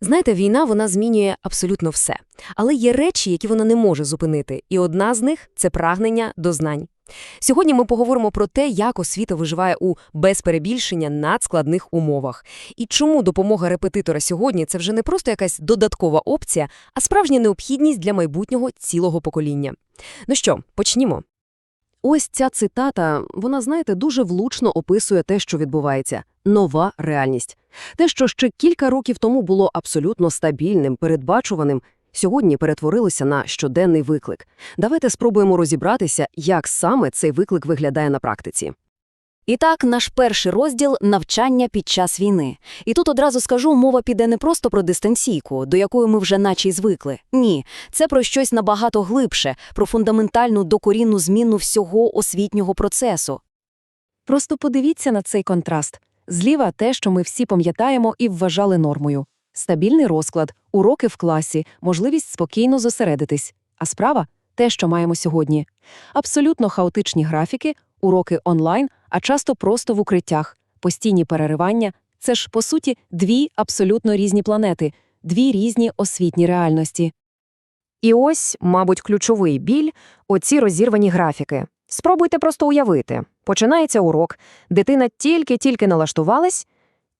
Знаєте, війна вона змінює абсолютно все. Але є речі, які вона не може зупинити, і одна з них це прагнення до знань. Сьогодні ми поговоримо про те, як освіта виживає у без перебільшення надскладних умовах, і чому допомога репетитора сьогодні це вже не просто якась додаткова опція, а справжня необхідність для майбутнього цілого покоління. Ну що, почнімо. Ось ця цитата, вона, знаєте, дуже влучно описує те, що відбувається – нова реальність. Те, що ще кілька років тому було абсолютно стабільним, передбачуваним, сьогодні перетворилося на щоденний виклик. Давайте спробуємо розібратися, як саме цей виклик виглядає на практиці. І так, наш перший розділ – навчання під час війни. І тут одразу скажу, мова піде не просто про дистанційку, до якої ми вже наче й звикли. Ні, це про щось набагато глибше, про фундаментальну докорінну зміну всього освітнього процесу. Просто подивіться на цей контраст. Зліва те, що ми всі пам'ятаємо і вважали нормою. Стабільний розклад, уроки в класі, можливість спокійно зосередитись. А справа – те, що маємо сьогодні. Абсолютно хаотичні графіки, уроки онлайн, а часто просто в укриттях, постійні переривання – це ж, по суті, дві абсолютно різні планети, дві різні освітні реальності. І ось, мабуть, ключовий біль – оці розірвані графіки. Спробуйте просто уявити. Починається урок, дитина тільки-тільки налаштувалась,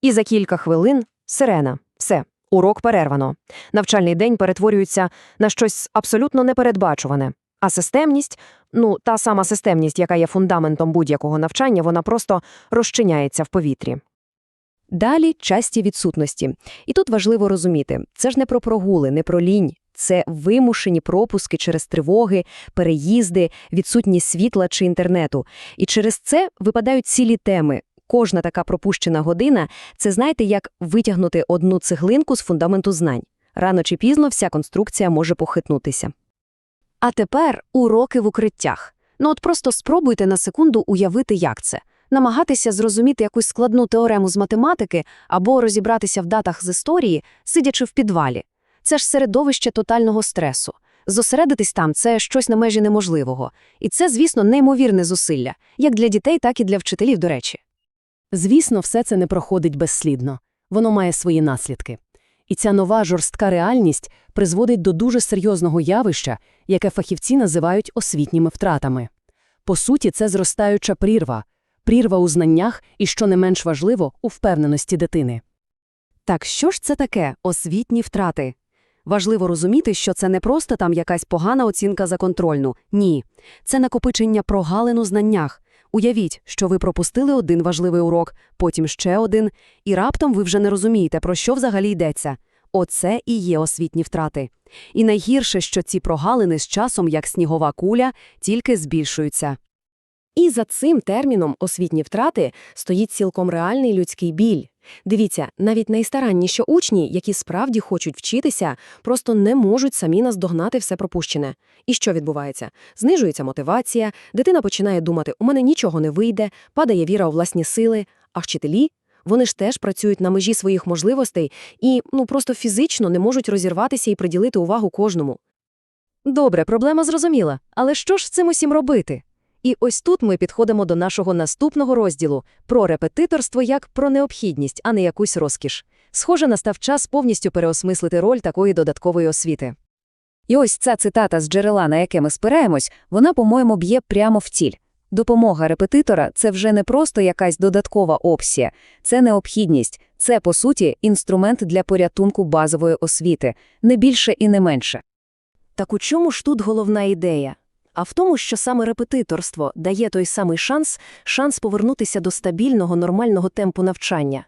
і за кілька хвилин – сирена. Все, урок перервано. Навчальний день перетворюється на щось абсолютно непередбачуване. А системність, ну, та сама системність, яка є фундаментом будь-якого навчання, вона просто розчиняється в повітрі. Далі часті відсутності. І тут важливо розуміти, це ж не про прогули, не про лінь. Це вимушені пропуски через тривоги, переїзди, відсутність світла чи інтернету. І через це випадають цілі теми. Кожна така пропущена година – це, знаєте, як витягнути одну цеглинку з фундаменту знань. Рано чи пізно вся конструкція може похитнутися. А тепер уроки в укриттях. Ну от просто спробуйте на секунду уявити, як це. Намагатися зрозуміти якусь складну теорему з математики або розібратися в датах з історії, сидячи в підвалі. Це ж середовище тотального стресу. Зосередитись там – це щось на межі неможливого. І це, звісно, неймовірне зусилля, як для дітей, так і для вчителів, до речі. Звісно, все це не проходить безслідно. Воно має свої наслідки. І ця нова жорстка реальність призводить до дуже серйозного явища, яке фахівці називають освітніми втратами. По суті, це зростаюча прірва. Прірва у знаннях і, що не менш важливо, у впевненості дитини. Так що ж це таке освітні втрати? Важливо розуміти, що це не просто там якась погана оцінка за контрольну. Ні. Це накопичення прогалин у знаннях. Уявіть, що ви пропустили один важливий урок, потім ще один, і раптом ви вже не розумієте, про що взагалі йдеться. Оце і є освітні втрати. І найгірше, що ці прогалини з часом, як снігова куля, тільки збільшуються. І за цим терміном освітні втрати стоїть цілком реальний людський біль. Дивіться, навіть найстаранніші учні, які справді хочуть вчитися, просто не можуть самі наздогнати все пропущене. І що відбувається? Знижується мотивація, дитина починає думати, у мене нічого не вийде, падає віра у власні сили, а вчителі? Вони ж теж працюють на межі своїх можливостей і, ну, просто фізично не можуть розірватися і приділити увагу кожному. Добре, проблема зрозуміла. Але що ж з цим усім робити? І ось тут ми підходимо до нашого наступного розділу про репетиторство як про необхідність, а не якусь розкіш. Схоже, настав час повністю переосмислити роль такої додаткової освіти. І ось ця цитата з джерела, на яке ми спираємось, вона, по-моєму, б'є прямо в ціль. Допомога репетитора – це вже не просто якась додаткова опція, це необхідність, це, по суті, інструмент для порятунку базової освіти, не більше і не менше. Так у чому ж тут головна ідея? А в тому, що саме репетиторство дає той самий шанс, шанс повернутися до стабільного, нормального темпу навчання.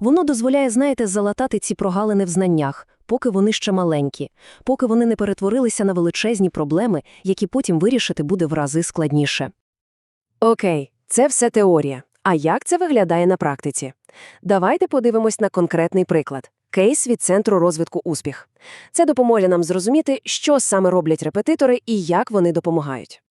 Воно дозволяє, знаєте, залатати ці прогалини в знаннях, поки вони ще маленькі, поки вони не перетворилися на величезні проблеми, які потім вирішити буде в рази складніше. Окей, це все теорія. А як це виглядає на практиці? Давайте подивимось на конкретний приклад. Кейс від Центру розвитку успіх. Це допоможе нам зрозуміти, що саме роблять репетитори і як вони допомагають.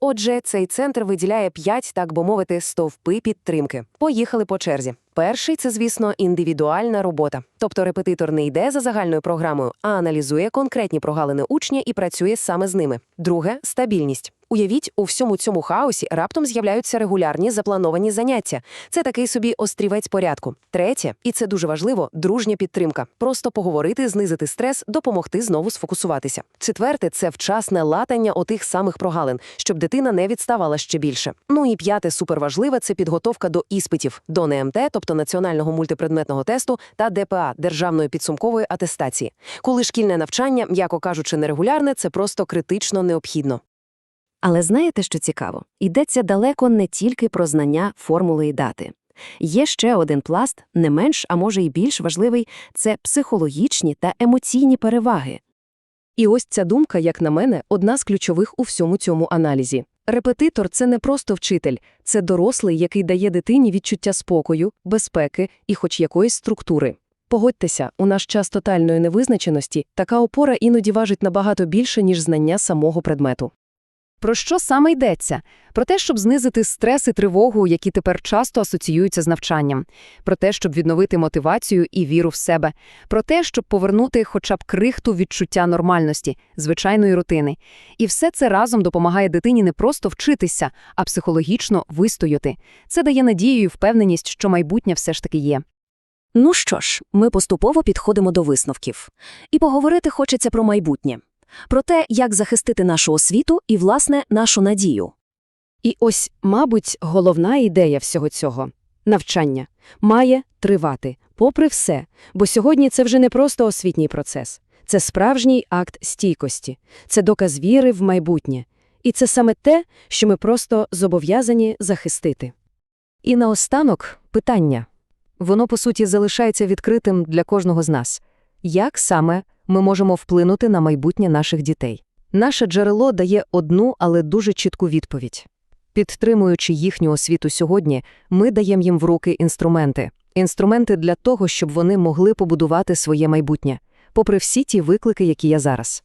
Отже, цей центр виділяє п'ять, так би мовити, стовпи підтримки. Поїхали по черзі. Перший це, звісно, індивідуальна робота. Тобто репетитор не йде за загальною програмою, а аналізує конкретні прогалини учня і працює саме з ними. Друге стабільність. Уявіть, у всьому цьому хаосі раптом з'являються регулярні заплановані заняття. Це такий собі острівець порядку. Третє, і це дуже важливо, дружня підтримка. Просто поговорити, знизити стрес, допомогти знову сфокусуватися. Четверте це вчасне латання отих самих прогалин, щоб дитина не відставала ще більше. Ну і п'яте, суперважливе це підготовка до іспитів, до НМТ, тобто національного мультипредметного тесту, та ДПА державної підсумкової атестації. Коли шкільне навчання, м'яко кажучи, нерегулярне, це просто критично необхідно. Але знаєте, що цікаво? Йдеться далеко не тільки про знання формули і дати. Є ще один пласт, не менш, а може й більш важливий – це психологічні та емоційні переваги. І ось ця думка, як на мене, одна з ключових у всьому цьому аналізі. Репетитор – це не просто вчитель, це дорослий, який дає дитині відчуття спокою, безпеки і хоч якоїсь структури. Погодьтеся, у наш час тотальної невизначеності така опора іноді важить набагато більше, ніж знання самого предмету. Про що саме йдеться? Про те, щоб знизити стрес і тривогу, які тепер часто асоціюються з навчанням, про те, щоб відновити мотивацію і віру в себе, про те, щоб повернути хоча б крихту відчуття нормальності, звичайної рутини. І все це разом допомагає дитині не просто вчитися, а психологічно вистояти. Це дає надію і впевненість, що майбутнє все ж таки є. Ну що ж, ми поступово підходимо до висновків. І поговорити хочеться про майбутнє. Про те, як захистити нашу освіту і, власне, нашу надію. І ось, мабуть, головна ідея всього цього – навчання має тривати, попри все, бо сьогодні це вже не просто освітній процес. Це справжній акт стійкості, це доказ віри в майбутнє. І це саме те, що ми просто зобов'язані захистити. І наостанок – питання. Воно, по суті, залишається відкритим для кожного з нас. Як саме ми можемо вплинути на майбутнє наших дітей? Наше джерело дає одну, але дуже чітку відповідь. Підтримуючи їхню освіту сьогодні, ми даємо їм в руки інструменти. Інструменти для того, щоб вони могли побудувати своє майбутнє, попри всі ті виклики, які є зараз.